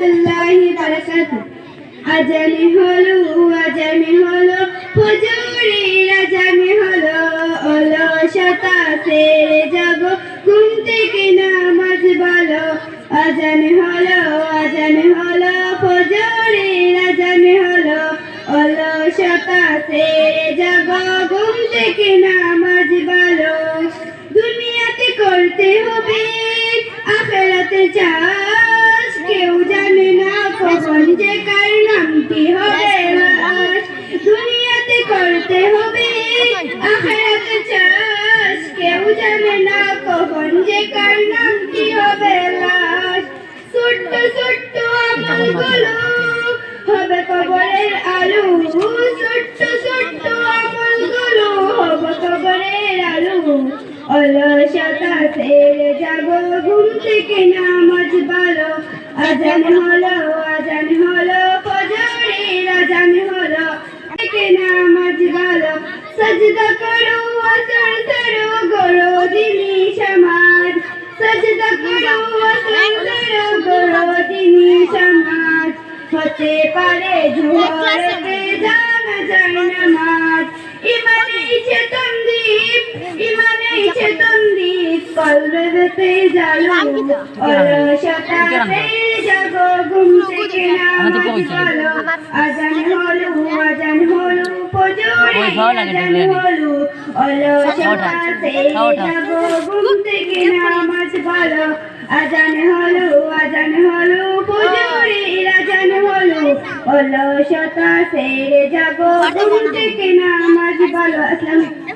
রহমতুল্লাহি বারাকাতু। আজানে হলো হলো আজানে হলো, অলসতা সেরে যাব, ঘুম থেকে নামাজ বলো। আজানে হলো আজানে হলো, হুজুরের আজানে হলো, অলসতা সেরে যাব, ঘুম থেকে নামাজ বলো। দুনিয়াতে করতে হবে, আখেরাতে চাষ কেউ জানে না কখন যে কার নামটি হবে লাশ ছোট্ট ছোট্ট আমলগুলো হবে কবরের আলু ছোট্ট ছোট্ট আমলগুলো হবে কবরের আলু অলসতা ছেড়ে যাব ঘুম থেকে নামাজ বালো আজান হলো আজান হলো ফজরের আজান হলো থেকে নামাজ বালো সজদা করো আসর করো গরো দিনী সমাজ। সজদা করো আসর করো গরো দিনী সমাজ। হতে পারে জুহরতে জানা যায় নামাজ ইমানে চেতন দ্বীপ ইমানে চেতন দ্বীপ কলবেতে জালো অলসতাতে জাগো ঘুম থেকে নামাজ পড়ো আজান হলো আজান হলো ফজরে ওই ভালো লাগে দেখলে। ওঠা। আজান হলো আজান হলো ফজরের আজান হলো অলসতা সেরে জাগো ঘুম থেকে নামাজ ভালো আলাইকুম